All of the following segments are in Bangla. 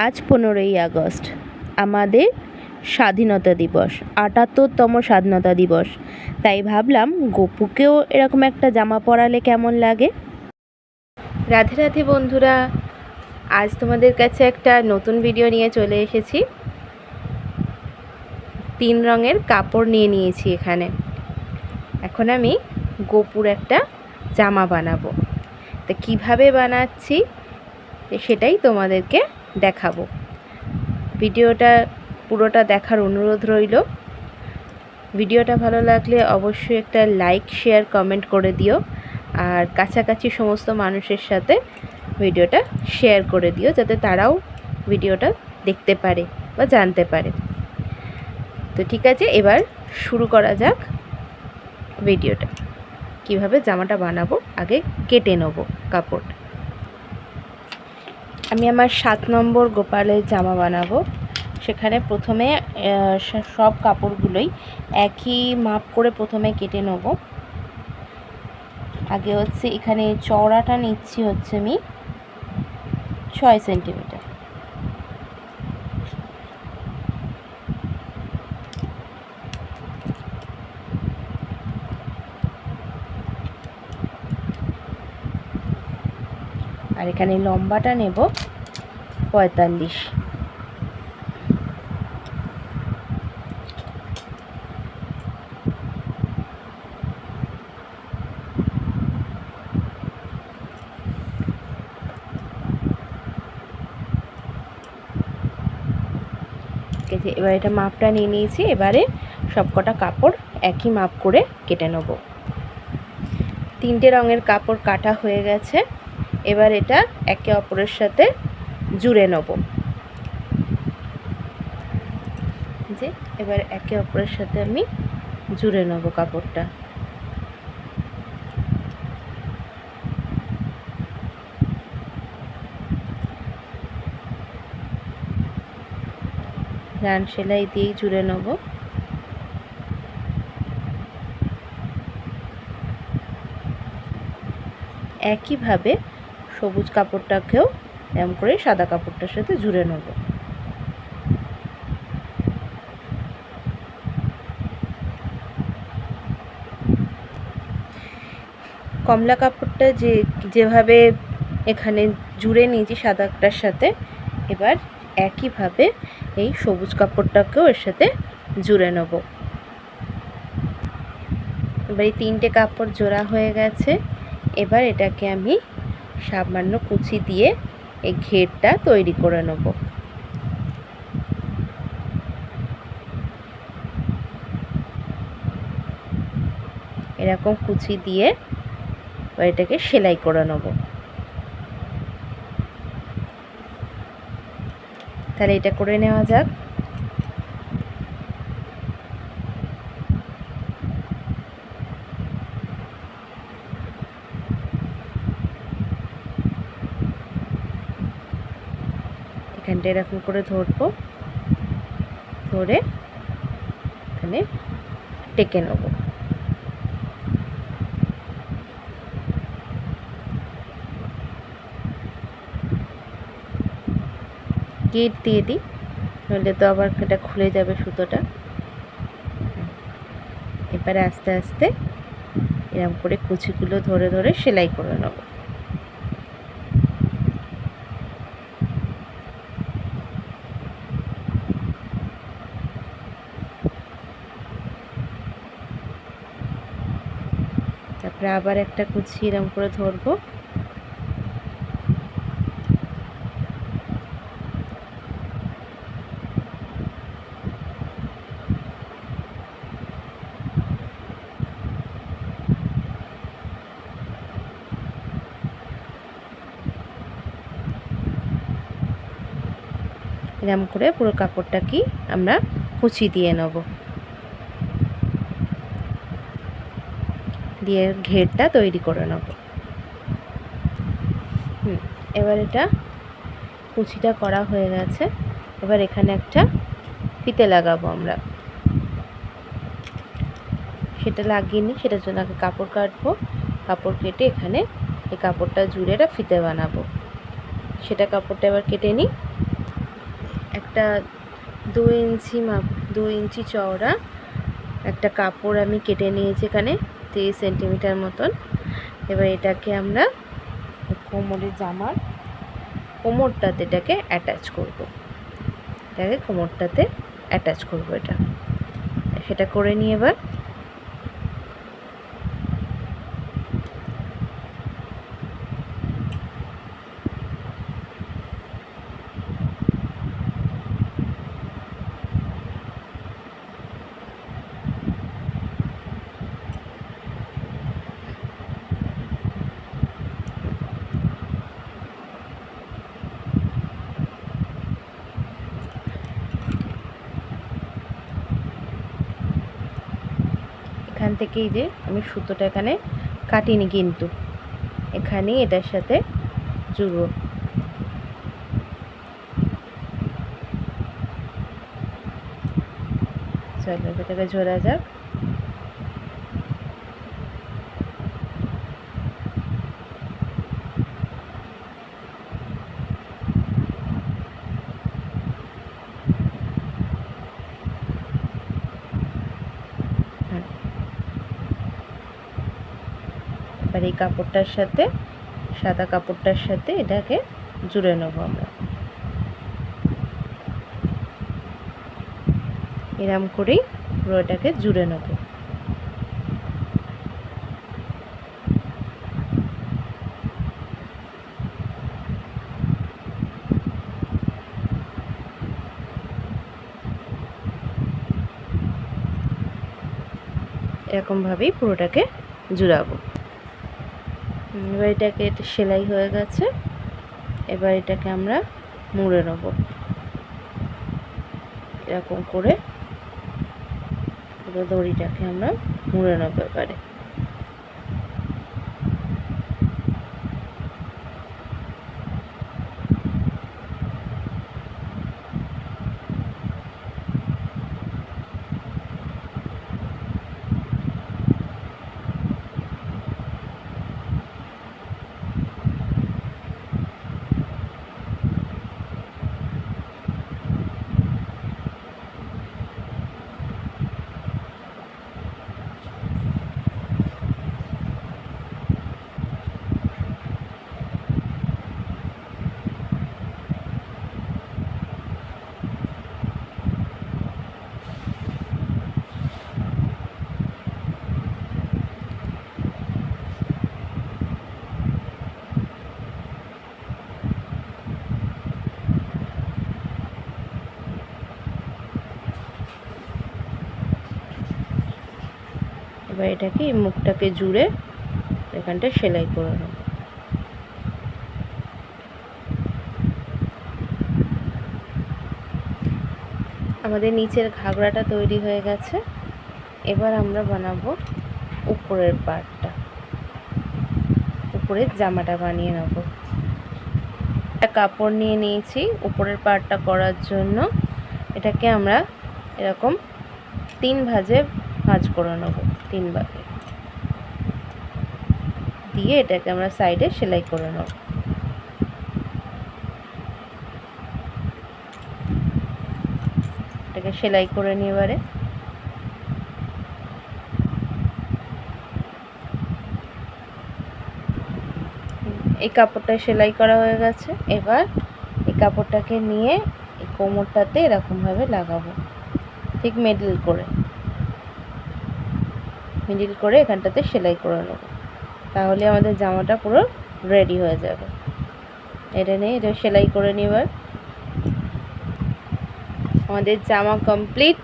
আজ পনেরোই আগস্ট, আমাদের স্বাধীনতা দিবস, আটাত্তরতম স্বাধীনতা দিবস। তাই ভাবলাম গপুকেও এরকম একটা জামা পরালে কেমন লাগে? রাধে রাধে বন্ধুরা, আজ তোমাদের কাছে একটা নতুন ভিডিও নিয়ে চলে এসেছি। তিন রঙের কাপড় নিয়ে নিয়েছি এখানে। এখন আমি গোপুর একটা জামা বানাবো। তা কীভাবে বানাচ্ছি, সেটাই তোমাদেরকে দেখাবো। ভিডিওটা পুরোটা দেখার অনুরোধ রইল। ভিডিওটা ভালো লাগলে অবশ্যই একটা লাইক, শেয়ার, কমেন্ট করে দিও। আর কাছাকাছি সমস্ত মানুষের সাথে ভিডিওটা শেয়ার করে দিও, যাতে তারাও ভিডিওটা দেখতে পারে বা জানতে পারে। তো ঠিক আছে, এবার শুরু করা যাক ভিডিওটা। কীভাবে জামাটা বানাবো, আগে কেটে নেব কাপড়। আমি আমার সাত নম্বর গোপালের জামা বানাবো। সেখানে প্রথমে সব কাপড়গুলোই একই মাপ করে প্রথমে কেটে নেব। আগে হচ্ছে এখানে চওড়াটা নিচ্ছি হচ্ছে আমি ছয় সেন্টিমিটার আর এখানে লম্বাটা নেব পঁয়তাল্লিশ। এবার এটা মাপটা নিয়ে নিয়েছি, এবারে সবকটা কাপড় একই মাপ করে কেটে নেব। তিনটে রঙের কাপড় কাটা হয়ে গেছে। এবার এটা একে অপরের সাথে জুড়ে নেব। যে, এবার একে অপরের সাথে আমি জুড়ে নেব কাপড়টা। রান সেলাই দিয়েই জুড়ে নেব। একইভাবে সবুজ কাপড়টাকেও এরম করে সাদা কাপড়টার সাথে জুড়ে নেব। কমলা কাপড়টা যে, যেভাবে এখানে জুড়ে নিয়েছি সাদাটার সাথে, এবার একইভাবে এই সবুজ কাপড়টাকেও এর সাথে জুড়ে নেব। এবার এই তিনটে কাপড় জোড়া হয়ে গেছে। এবার এটাকে আমি সামান্য কুচি দিয়ে এই ঘেরটা তৈরি করে নেব। এরকম কুচি দিয়ে এটাকে সেলাই করে নেব। তাহলে এটা করে নেওয়া যাক। এখানটা এরকম করে ধরবো। ধরে এখানে টেকে নেব। গেট দিয়ে দিই, নইলে তো আবার এটা খুলে যাবে সুতোটা। এবারে আস্তে আস্তে এরকম করে কুচিগুলো ধরে ধরে সেলাই করে নেব। তারপরে আবার একটা কুচি এরম করে ধরবো। এরম করে পুরো কাপড়টা কি আমরা কুচি দিয়ে নেব। দিয়ে ঘেরটা তৈরি করে নেব। হুম, এবার এটা কুচিটা করা হয়ে গেছে। এবার এখানে একটা ফিতে লাগাবো আমরা। সেটা লাগিয়ে সেটার জন্য আগে কাপড় কাটবো। কাপড় কেটে এখানে এই কাপড়টা জুড়ে এটা ফিতে বানাবো। সেটা কাপড়টা এবার কেটে নিই। একটা দু ইঞ্চি মাপ, দু ইঞ্চি চওড়া একটা কাপড় আমি কেটে নিয়েছি এখানে। তিরিশ সেন্টিমিটার মতন। এবার এটাকে আমরা কোমরের জামার কোমরটাতে এটাকে অ্যাটাচ করব। এটাকে কোমরটাতে অ্যাটাচ করব এটা। সেটা করে নিয়ে এবার এখান থেকেই যে আমি সুতোটা এখানে কাটিনি কিন্তু। এখানেই এটার সাথে জুড়ব। চলো এটাকে ঝোলা যাক। এবার এই কাপড়টার সাথে, সাদা কাপড়টার সাথে এটাকে জুড়ে নেব আমরা। এরম করেই পুরো এটাকে জুড়ে নেব। এরকমভাবেই পুরোটাকে জুড়াবো। এবার এটাকে এটা সেলাই হয়ে গেছে। এবার এটাকে আমরা মুড়ে নেব। এরকম করে দড়িটাকে আমরা মুড়ে নেব এবারে এবার এটাকে মুখটাকে জুড়ে এখানটা সেলাই করে নেব। আমাদের নিচের ঘাগরাটা তৈরি হয়ে গেছে। এবার আমরা বানাবো উপরের পার্টটা উপরের জামাটা বানিয়ে নেব। একটা কাপড় নিয়ে নিয়েছি উপরের পার্টটা করার জন্য। এটাকে আমরা এরকম তিন ভাজে ভাঁজ করে নেব। তিন ভাগে দিয়ে এটাকে আমরা সাইডে সেলাই করে নেব। এটাকে সেলাই করে নিয়ে এবারে। এই কাপড়টা সেলাই করা হয়ে গেছে। এবার এই কাপড়টাকে নিয়ে এই কোমরটাতে এরকমভাবে লাগাবো, ঠিক মিডল করে। মিডিল করে এখানটাতে সেলাই করে নেব। তাহলে আমাদের জামাটা পুরো রেডি হয়ে যাবে। এটা নিয়ে এটা সেলাই করে নিই এবার আমাদের জামা কমপ্লিট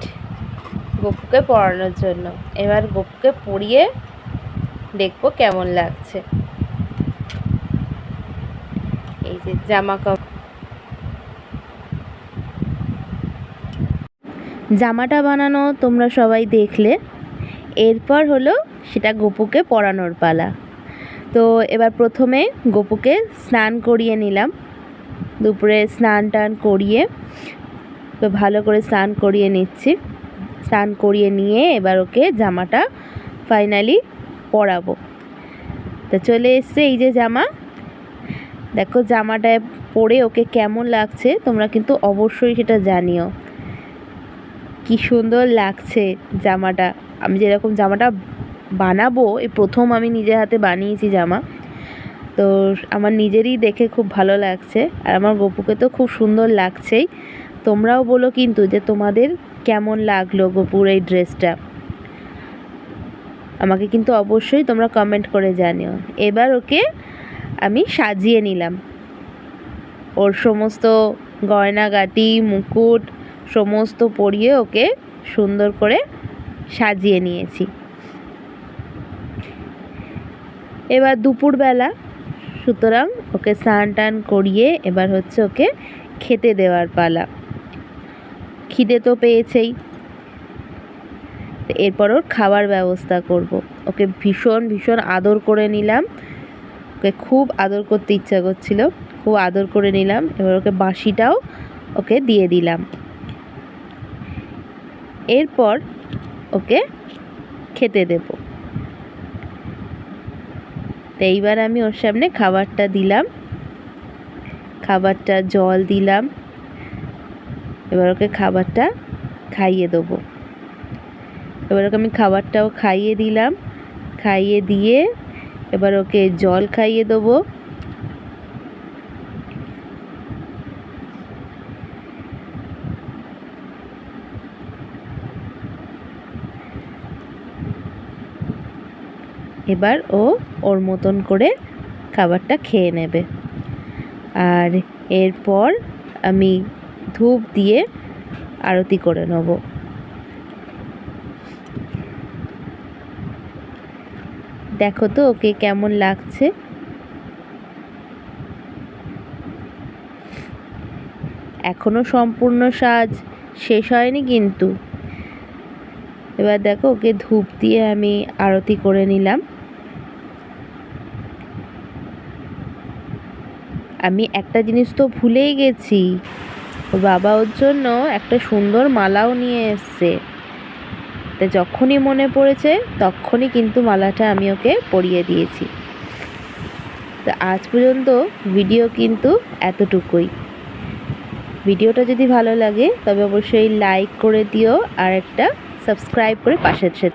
গপুকে পরানোর জন্য। এবার গপুকে পরিয়ে দেখব কেমন লাগছে। এই যে জামা জামাটা বানানো তোমরা সবাই দেখলে। এরপর হলো সেটা গপুকে পরানোর পালা। তো এবার প্রথমে গপুকে স্নান করিয়ে নিলাম। দুপুরে স্নান টান করিয়ে তো ভালো করে স্নান করিয়ে নিচ্ছি। স্নান করিয়ে নিয়ে এবার ওকে জামাটা ফাইনালি পরাবো। তো চলে এসছে এই যে জামা। দেখো জামাটায় পরে ওকে কেমন লাগছে তোমরা কিন্তু অবশ্যই সেটা জানিও। কি সুন্দর লাগছে জামাটা। আমি যেরকম জামাটা বানাবো, এই প্রথম আমি নিজের হাতে বানিয়েছি জামা। তো আমার নিজেরই দেখে খুব ভালো লাগছে, আর আমার গপুকে তো খুব সুন্দর লাগছেই। তোমরাও বলো কিন্তু যে তোমাদের কেমন লাগল গপুর এই ড্রেসটা? আমাকে কিন্তু অবশ্যই তোমরা কমেন্ট করে জানিও। এবার ওকে আমি সাজিয়ে নিলাম। ওর সমস্ত গয়নাগাটি, মুকুট, সমস্ত পরিয়ে ওকে সুন্দর করে সাজিয়ে নিয়েছি। এবার দুপুরবেলা সুতরাং ওকে স্নান টান করিয়ে এবার হচ্ছে ওকে খেতে দেওয়ার পালা। খিদে তো পেয়েছেই। এরপর ওর খাবার ব্যবস্থা করব। ওকে ভীষণ ভীষণ আদর করে নিলাম। ওকে খুব আদর করতে ইচ্ছা করছিল। খুব আদর করে নিলাম। এবার ওকে বাঁশিটাও ওকে দিয়ে দিলাম। এরপর ওকে খেতে দেব। তো এইবার আমি ওর সামনে খাবারটা দিলাম। খাবারটা জল দিলাম। এবার ওকে খাবারটা খাইয়ে দেবো। এবার ওকে আমি খাবারটাও খাইয়ে দিলাম। খাইয়ে দিয়ে এবার ওকে জল খাইয়ে দেবো। এবার ও ওর মতন করে খাবারটা খেয়ে নেবে। আর এরপর আমি ধূপ দিয়ে আরতি করে নেব। দেখো তো ওকে কেমন লাগছে। এখনও সম্পূর্ণ সাজ শেষ হয়নি কিন্তু। এবার দেখো ওকে ধূপ দিয়ে আমি আরতি করে নিলাম। আমি একটা জিনিস তো ভুলেই গেছি। বাবা ওর জন্য একটা সুন্দর মালাও নিয়ে এসছে। তা যখনই মনে পড়েছে, তখনই কিন্তু মালাটা আমি ওকে পরিয়ে দিয়েছি। তো আজ পর্যন্ত ভিডিও কিন্তু এতটুকুই। ভিডিওটা যদি ভালো লাগে, তবে অবশ্যই লাইক করে দিও আর একটা সাবস্ক্রাইব করে সাথে